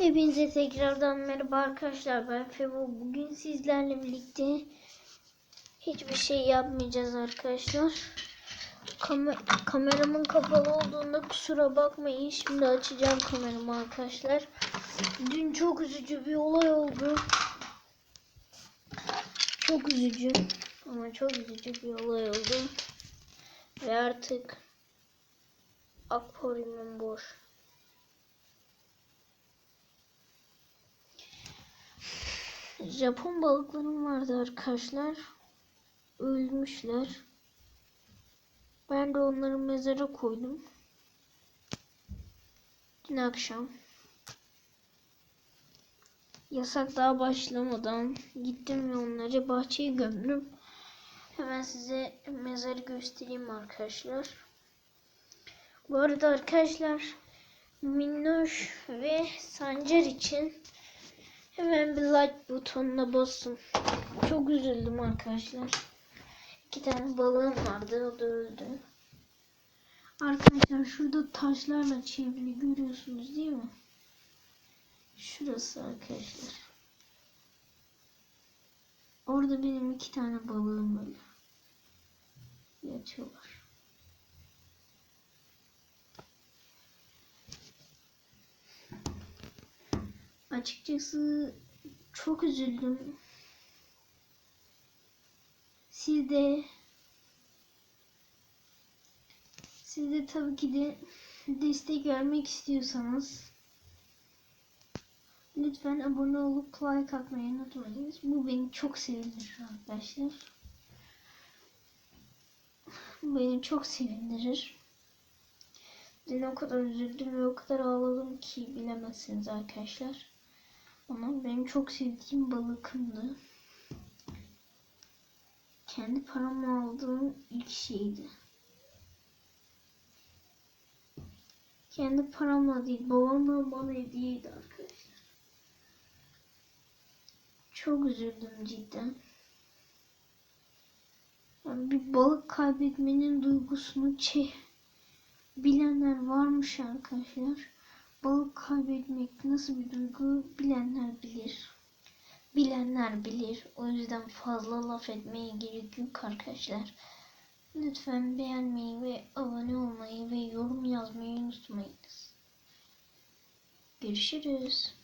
Hepinize tekrardan merhaba arkadaşlar. Ben Febo. Bugün sizlerle birlikte hiçbir şey yapmayacağız arkadaşlar. Kamer- kameramın kapalı olduğunda kusura bakmayın. Şimdi açacağım kameramı arkadaşlar. Dün çok üzücü bir olay oldu. Çok üzücü. Ama çok üzücü bir olay oldu. Ve artık akvaryumum boş. Japon balıklarım vardı arkadaşlar. Ölmüşler. Ben de onları mezara koydum. Dün akşam. Yasak daha başlamadan gittim ve onları bahçeye gömdüm. Hemen size mezarı göstereyim arkadaşlar. Bu arada arkadaşlar Minnoş ve Sancar için Hemen bir like butonuna basın. Çok üzüldüm arkadaşlar. İki tane balığım vardı. O da öldü. Arkadaşlar şurada taşlarla çevrili görüyorsunuz değil mi? Şurası arkadaşlar. Orada benim iki tane balığım böyle. Yatıyorlar. Açıkçası çok üzüldüm. Siz de siz de tabii ki de destek vermek istiyorsanız lütfen abone olup like atmayı unutmayınız. Bu beni çok sevindirir arkadaşlar. Bu beni çok sevindirir. Dün o kadar üzüldüm ve o kadar ağladım ki bilemezsiniz arkadaşlar. Ama benim çok sevdiğim balıkımdı. Kendi paramla aldığım ilk şeydi. Kendi paramla değil, babamla bana hediyeydi arkadaşlar. Çok üzüldüm cidden. Yani bir balık kaybetmenin duygusunu çe bilenler varmış arkadaşlar. Balık kaybetmek nasıl bir duygu bilenler bilir. Bilenler bilir. O yüzden fazla laf etmeye gerek yok arkadaşlar. Lütfen beğenmeyi ve abone olmayı ve yorum yazmayı unutmayınız. Görüşürüz.